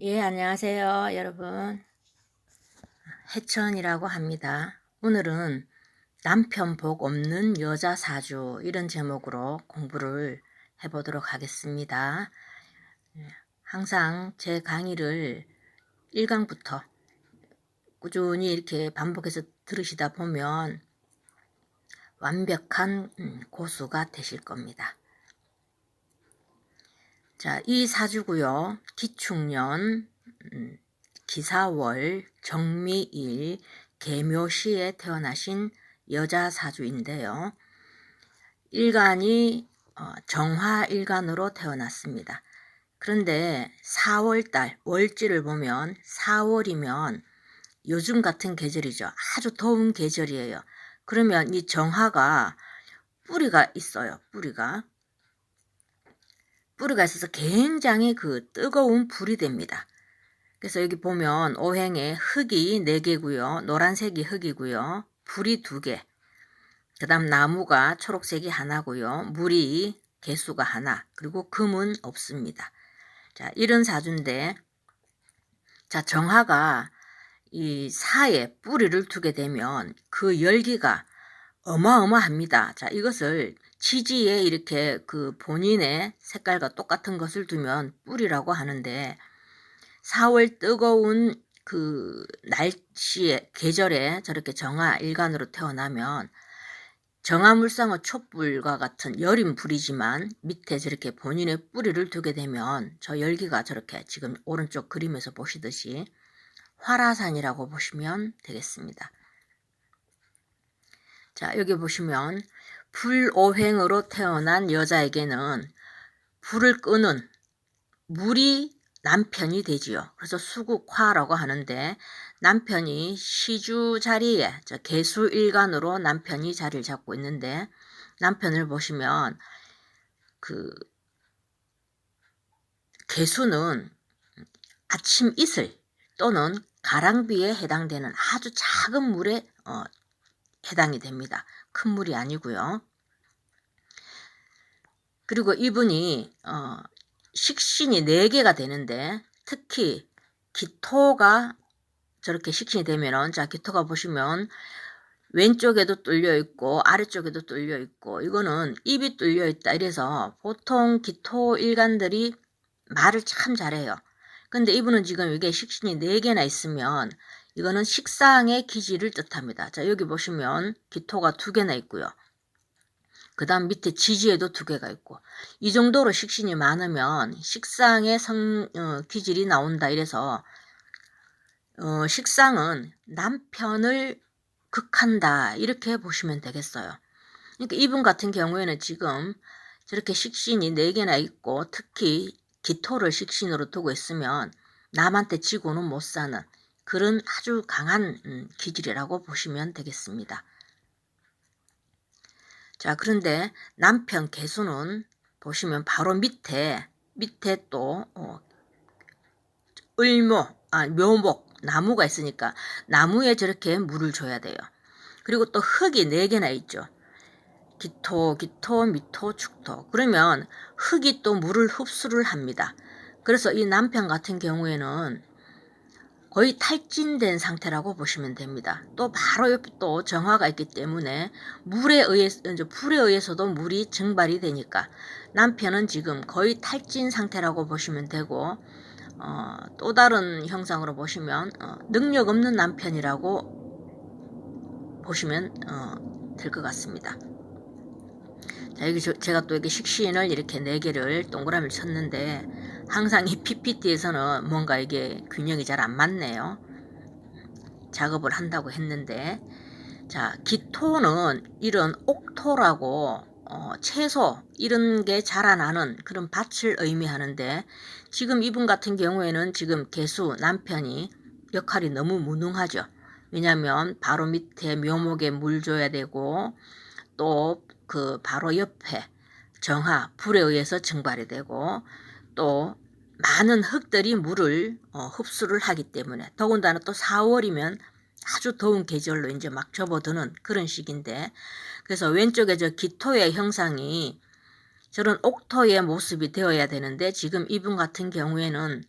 예, 안녕하세요, 여러분. 해천이라고 합니다. 오늘은 남편 복 없는 여자 사주 이런 제목으로 공부를 해보도록 하겠습니다. 예, 항상 제 강의를 1강부터 꾸준히 이렇게 반복해서 들으시다 보면 완벽한 음, 고수가 되실 겁니다. 자, 이 사주고요. 기축년, 음, 기사월, 정미일, 개묘시에 태어나신 여자 사주인데요. 일간이 어, 정화일간으로 태어났습니다. 그런데 4월달 월지를 보면 4월이면 요즘 같은 계절이죠. 아주 더운 계절이에요. 그러면 이 정화가 뿌리가 있어요. 뿌리가. 뿌리가 있어서 굉장히 그 뜨거운 불이 됩니다. 그래서 여기 보면 오행에 흙이 4개고요. 노란색이 흙이고요. 불이 2개. 그 다음 나무가 초록색이 하나고요. 물이 개수가 하나. 그리고 금은 없습니다. 자, 이런 사주인데 자, 정화가 이 사에 뿌리를 두게 되면 그 열기가 어마어마합니다. 자, 이것을 지지에 이렇게 그 본인의 색깔과 똑같은 것을 두면 뿌리라고 하는데 4월 뜨거운 그 날씨에 계절에 저렇게 정화 일간으로 태어나면 정화물상의 촛불과 같은 여린 불이지만 밑에 저렇게 본인의 뿌리를 두게 되면 저 열기가 저렇게 지금 오른쪽 그림에서 보시듯이 화라산이라고 보시면 되겠습니다. 자 여기 보시면 불오행으로 태어난 여자에게는 불을 끄는 물이 남편이 되지요. 그래서 수국화라고 하는데 남편이 시주 자리에 개수일간으로 남편이 자리를 잡고 있는데 남편을 보시면 그 개수는 아침 이슬 또는 가랑비에 해당되는 아주 작은 물에 어, 해당이 됩니다. 큰 물이 아니고요. 그리고 이분이 어, 식신이 4개가 되는데 특히 기토가 저렇게 식신이 되면은 자 기토가 보시면 왼쪽에도 뚫려 있고 아래쪽에도 뚫려 있고 이거는 입이 뚫려 있다 이래서 보통 기토 일간들이 말을 참 잘해요. 근데 이분은 지금 이게 식신이 4개나 있으면 이거는 식상의 기질을 뜻합니다. 자 여기 보시면 기토가 두 개나 있고요. 그 다음 밑에 지지에도 두 개가 있고 이 정도로 식신이 많으면 식상의 성 어, 기질이 나온다 이래서 어, 식상은 남편을 극한다 이렇게 보시면 되겠어요. 그러니까 이분 같은 경우에는 지금 저렇게 식신이 4개나 있고 특히 기토를 식신으로 두고 있으면 남한테 지고는 못 사는 그런 아주 강한 음, 기질이라고 보시면 되겠습니다. 자 그런데 남편 개수는 보시면 바로 밑에 밑에 또 어, 을모 아 묘목 나무가 있으니까 나무에 저렇게 물을 줘야 돼요. 그리고 또 흙이 4개나 있죠. 기토, 기토, 미토, 축토. 그러면 흙이 또 물을 흡수를 합니다. 그래서 이 남편 같은 경우에는 거의 탈진된 상태라고 보시면 됩니다. 또 바로 옆에 또 정화가 있기 때문에 물에 의해 불에 의해서도 물이 증발이 되니까 남편은 지금 거의 탈진 상태라고 보시면 되고 어, 또 다른 형상으로 보시면 어, 능력 없는 남편이라고 보시면 어, 될것 같습니다. 자, 여기 저, 제가 또 이렇게 식신을 이렇게 네 개를 동그라미를 쳤는데 항상 이 PPT에서는 뭔가 이게 균형이 잘 안 맞네요. 작업을 한다고 했는데 자 기토는 이런 옥토라고 어, 채소 이런 게 자라나는 그런 밭을 의미하는데 지금 이분 같은 경우에는 지금 개수 남편이 역할이 너무 무능하죠. 왜냐하면 바로 밑에 묘목에 물 줘야 되고 또 그 바로 옆에 정화 불에 의해서 증발이 되고 또 많은 흙들이 물을 어, 흡수를 하기 때문에 더군다나 또 4월이면 아주 더운 계절로 이제 막 접어드는 그런 시기인데 그래서 왼쪽에 저 기토의 형상이 저런 옥토의 모습이 되어야 되는데 지금 이분 같은 경우에는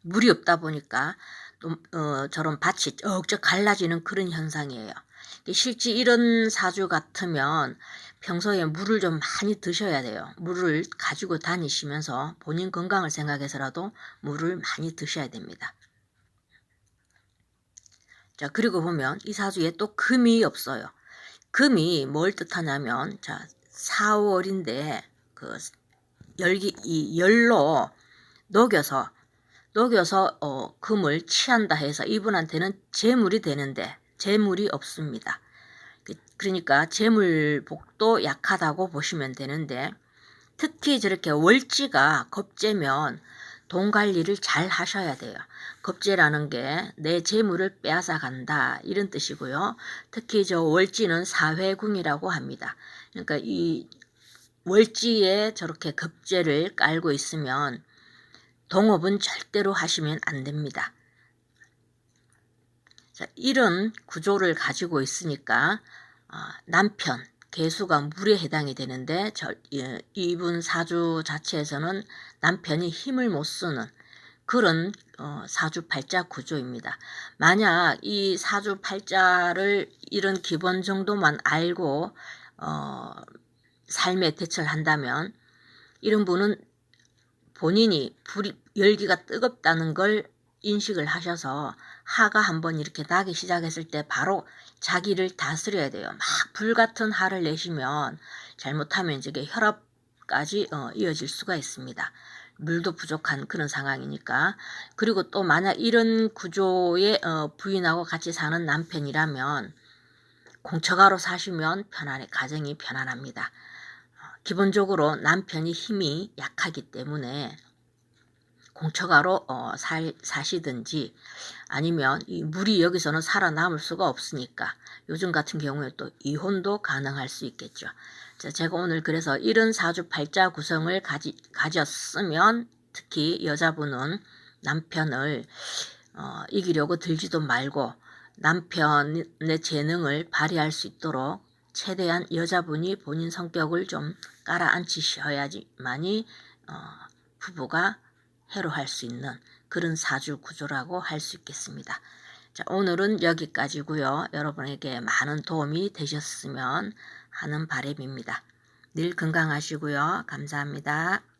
물이 없다 보니까 또 어, 저런 밭이 쩍쩍 갈라지는 그런 현상이에요. 실제 이런 사주 같으면 평소에 물을 좀 많이 드셔야 돼요. 물을 가지고 다니시면서 본인 건강을 생각해서라도 물을 많이 드셔야 됩니다. 자, 그리고 보면 이 사주에 또 금이 없어요. 금이 뭘 뜻하냐면, 자, 4월인데, 그, 열기, 이 열로 녹여서, 녹여서, 어, 금을 취한다 해서 이분한테는 재물이 되는데, 재물이 없습니다. 그- 그러니까 재물복도 약하다고 보시면 되는데, 특히 저렇게 월지가 겁재면 돈 관리를 잘 하셔야 돼요. 겁재라는 게 내 재물을 빼앗아 간다 이런 뜻이고요. 특히 저 월지는 사회궁이라고 합니다. 그러니까 이 월지에 저렇게 겁재를 깔고 있으면 동업은 절대로 하시면 안 됩니다. 자, 이런 구조를 가지고 있으니까 어, 남편, 개수가 물에 해당이 되는데 저, 예, 이분 사주 자체에서는 남편이 힘을 못 쓰는 그런 어, 사주 팔자 구조입니다. 만약 이 사주 팔자를 이런 기본 정도만 알고 어, 삶의 대처를 한다면 이런 분은 본인이 불이 열기가 뜨겁다는 걸 인식을 하셔서 하가 한번 이렇게 나기 시작했을 때 바로 자기를 다스려야 돼요. 막 불같은 화를 내시면 잘못하면 이제 혈압까지 어, 이어질 수가 있습니다. 물도 부족한 그런 상황이니까 그리고 또 만약 이런 구조의 어, 부인하고 같이 사는 남편이라면 공처가로 사시면 편안해 가정이 편안합니다. 어, 기본적으로 남편이 힘이 약하기 때문에 공처가로 어, 살, 사시든지 아니면 이 물이 여기서는 살아남을 수가 없으니까 요즘 같은 경우에 또 이혼도 가능할 수 있겠죠. 자, 제가 오늘 그래서 이런 사주 팔자 구성을 가지, 가졌으면 특히 여자분은 남편을 어, 이기려고 들지도 말고 남편의 재능을 발휘할 수 있도록 최대한 여자분이 본인 성격을 좀 깔아앉히셔야지만이 어, 부부가 해로할 수 있는 그런 사주 구조라고 할 수 있겠습니다. 자, 오늘은 여기까지고요. 여러분에게 많은 도움이 되셨으면 하는 바람입니다. 늘 건강하시고요. 감사합니다.